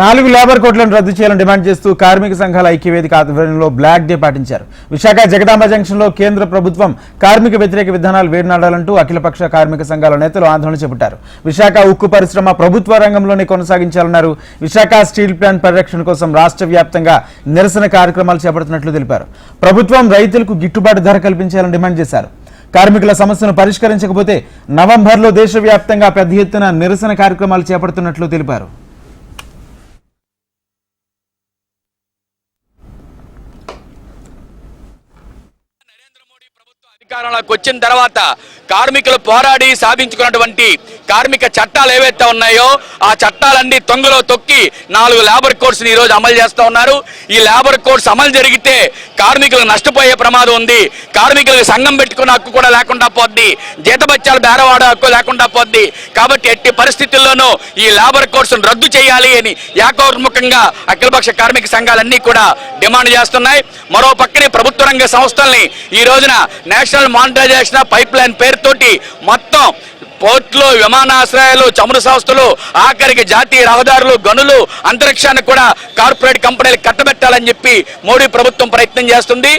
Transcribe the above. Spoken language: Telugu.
నాలుగు లేబర్ కోట్లను రద్దు చేయాలని డిమాండ్ చేస్తూ కార్మిక సంఘాల ఐక్యవేదిక ఆధ్వర్యంలో బ్లాక్ డే పాటించారు. విశాఖ జగదాంబ జంక్షన్లో కేంద్ర ప్రభుత్వం కార్మిక వ్యతిరేక విధానాలు వేడినాడాలంటూ అఖిలపక్ష కార్మిక సంఘాల నేతలు ఆందోళన చేపట్టారు. విశాఖ ఉక్కు పరిశ్రమ ప్రభుత్వ రంగంలోనే కొనసాగించాలన్నారు. విశాఖ స్టీల్ ప్లాంట్ పరిరక్షణ కోసం రాష్ట్ర వ్యాప్తంగా నిరసన కార్యక్రమాలు చేపడుతున్నట్లు తెలిపారు. ప్రభుత్వం రైతులకు గిట్టుబాటు ధర కల్పించాలని డిమాండ్ చేశారు. కార్మికుల సమస్యను పరిష్కరించకపోతే నవంబర్లో దేశవ్యాప్తంగా పెద్ద ఎత్తున నిరసన కార్యక్రమాలు చేపడుతున్నట్లు తెలిపారు. అధికారంలోకి వచ్చిన తర్వాత కార్మికులు పోరాడి సాధించుకున్నటువంటి కార్మిక చట్టాలు ఏవైతే ఉన్నాయో ఆ చట్టాలన్నీ తొంగలో తొక్కి నాలుగు లేబర్ కోడ్స్ని ఈ రోజు అమలు చేస్తూ ఉన్నారు. ఈ లేబర్ కోడ్స్ అమలు జరిగితే కార్మికులు నష్టపోయే ప్రమాదం ఉంది. కార్మికులకు సంఘం పెట్టుకున్న హక్కు కూడా లేకుండా పోద్ది. జీతబత్యాలు బేరవాడ హక్కు లేకుండా పోద్ది. కాబట్టి ఎట్టి పరిస్థితుల్లోనూ ఈ లేబర్ కోడ్స్ను రద్దు చేయాలి అని ఏకోన్ముఖంగా అఖిలపక్ష కార్మిక సంఘాలన్నీ కూడా డిమాండ్ చేస్తున్నాయి. మరో పక్కనే ప్రభుత్వ రంగ సంస్థల్ని ఈ రోజున నేషనల్ మానిటైజేషన్ పైప్ లైన్ పేరుతోటి మొత్తం పోర్టులు విమానాశ్రయాలు చమురు సంస్థలు ఆఖరికి జాతీయ రహదారులు గనులు అంతరిక్షాన్ని కూడా కార్పొరేట్ కంపెనీలు కట్టబెట్టాలని చెప్పి మోడీ ప్రభుత్వం ప్రయత్నం చేస్తుంది.